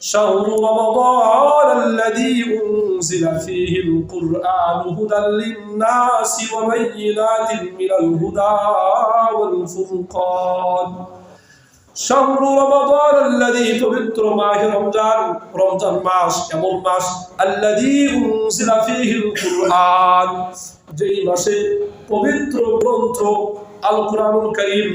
شهر رمضان الذي أنزل فيه القرآن هدى للناس وبينات من الهدى والفرقان شهر رمضان الذي পবিত্র মাহ রমজান রমজান মাস এমন মাস الذي أنزل فيه القرآن যেই মাসে পবিত্র গ্রন্থ আল কোরআনুল করিম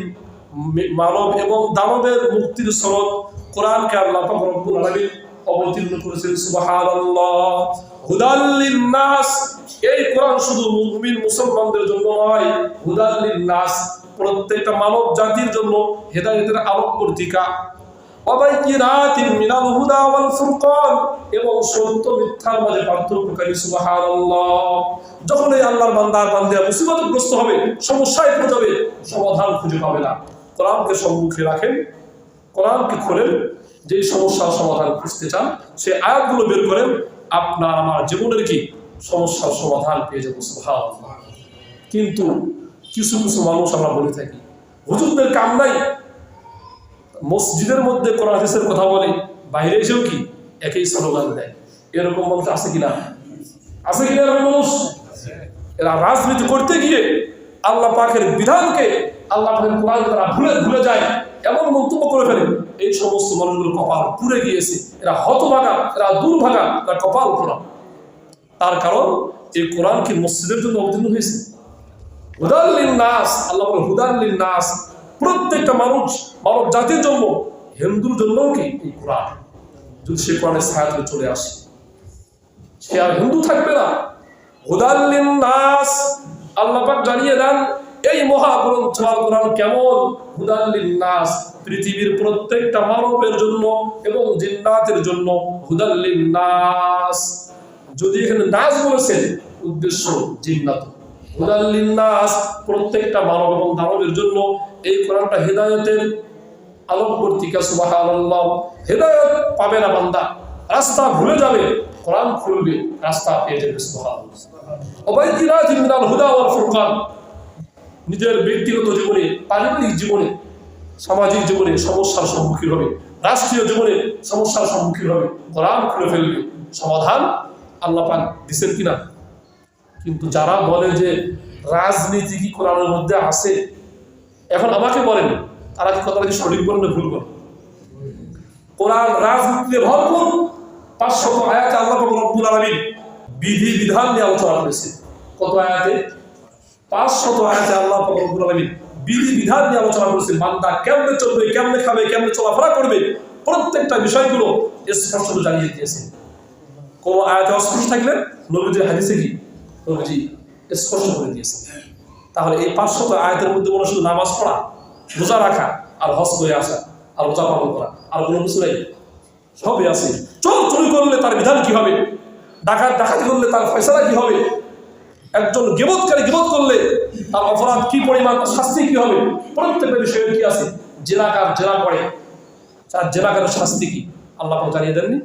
মানব এবং দানবের মুক্তির স্রোত কোরআনকে আল্লাহ পাক রব্বুল আলামিন অবতীর্ণ করেছেন, সুবহানাল্লাহ। হুদাল লিন্নাস, এই কোরআন শুধু মুমিন মুসলমানদের জন্য নয়, হুদাল লিন্নাস প্রত্যেকটা মানব জাতির জন্য হেদায়েতের আলোক পত্রিকা অবাইকিনাতিন মিনাল হুদা ওয়াল ফুরকান, এবং সত্য মিথ্যার মাঝে পার্থক্যকারী, সুবহানাল্লাহ। যখন এই আল্লাহর বান্দার বান্দিয়া মুসিবতগ্রস্ত হবে, সমস্যায় পড়ে যাবে, সমাধান খুঁজে পাবে না। কোরআনকে সম্মুখে রাখেন কোরআনকে খোলেন যে সমস্যার সমাধান খুঁজতে চান সেই আয়াতগুলো বের করেন আপনার আমার জীবনের কি সমস্যার সমাধান পেয়ে যাব, সুবহানাল্লাহ। কিন্তু কিছু কিছু মানুষ আমরা বলে থাকি, হুজুরদের কাম নাই। মসজিদের মধ্যে কোরআন হাদিসের কথা বলে, বাইরে এসেও কি একই স্লোগান দেয়। এরকম মানুষ আছে কিনা? আছে কিনা এরকম মানুষ? এরা রাজনীতি করতে গিয়ে আল্লাহ পাখের বিধানকে আল্লাহ পাকের কোরআন তারা ভুলে ভুলে যায় এমন মন্তব্য করে ফেলে। এই সমস্ত মানুষগুলো কপাল পুড়ে গিয়েছে। এরা হতভাগা, এরা দুর্ভাগা এরা কপাল পোড়া। তার কারণ, এই কোরআন কি মসজিদের জন্য অবতীর্ণ হয়েছে? হুদাল্লিন নাস আল্লাহ বলে হুদাল্লিন নাস প্রত্যেকটা মানুষ মানব জাতির জন্য, হিন্দুর জন্যও কি এই কোরআন? যদি সে কোরআনের সাহায্যে চলে আসে। সে আর হিন্দু থাকবে না। হুদাল্লিন নাস আল্লাহ পাক জানিয়ে দেন, এই মহাগ্রন্থ আল কোরআন কেমন? হুদাল্লিন নাস পৃথিবীর প্রত্যেকটা মানবের জন্য এবং জিন্নাতের জন্য হুদাল্লিন নাস যদি এখানে নাস বলেছেন, উদ্দেশ্য জিন্নাত। হুদাল্লিন নাস প্রত্যেকটা মানব এবং দানবের জন্য এই কোরআনটা হেদায়তের আলোক পত্রিকা সুবহানাল্লাহ। হেদায়ত পাবে না বান্দা। রাস্তা ভুলে যাবে, কোরআন খুলবে, রাস্তা পেয়ে যাবে, সুবহানাল্লাহ। হুদা ওয়াল ফুরকান। নিজের ব্যক্তিগত জীবনে, পারিবারিক জীবনে, সামাজিক জীবনে সমস্যার সম্মুখীন হবে। রাষ্ট্রীয় জীবনে সমস্যার সম্মুখীন হবে। কোরআন খুলে ফেলবে। সমাধান আল্লাহ পাক দিচ্ছেন কিনা? কিন্তু যারা বলে যে রাজনীতি কি কোরআনের মধ্যে আছে, এখন আমাকে বলেন, তারা কি কথাটা কি সঠিক বলেন ভুল বলেন? কোরআন রাজনীতিতে ভরপুর পাঁচশত আয়াতে আল্লাহ রব্বুল আলামিন বিধি বিধান নিয়ে আলোচনা করেছে কত আয়াতে? পাঁচশত আয়াতে আল্লাহ রব্বুল আলামিন বিধি বিধান নিয়ে আলোচনা করেছে বান্দা কেমনে চলবে, কেমনে খাবে, কেমনে চলাফেরা করবে, প্রত্যেকটা বিষয়গুলো স্পষ্ট জানিয়ে দিয়েছে কোন আয়াতে অস্পষ্ট থাকলে নবীজির হাদিসে কি? নবীজি স্পষ্ট করে দিয়েছে তাহলে এই পাঁচশত আয়াতের মধ্যে কোনো শুধু নামাজ পড়া, রোজা রাখা আর হজ করে আসা আর রোজা পালন করা আর কোনো কিছু নেই। সবই আছে চোর চুরি করলে তার বিধান কি হবে? ডাকাত ডাকাতি করলে তার ফয়সালা কি হবে? একজন গেবতকারী গেবত করলে তার অপরাধ কি পরিমাণ শাস্তি কি হবে? প্রত্যেকটা বিষয়ে কি আছে? জেলাকার জেলা করে তার জেলাকারের শাস্তি কি? আল্লাহ জানিয়ে দেননি?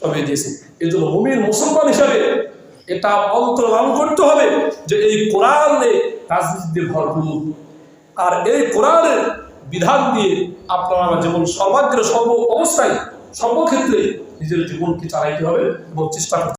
সবই দিয়েছে। এই জন্য মুমিন, মুসলমান হিসাবে এটা অন্তর লালন করতে হবে যে এই কোরআনে রাজনীতিতে ভরপুর। আর এই কোরআনের বিধান দিয়ে আপনারা যেমন সর্বাগ্রে সর্ব অবস্থায় সর্বক্ষেত্রে নিজের জীবনকে চালাইতে হবে এবং চেষ্টা করতে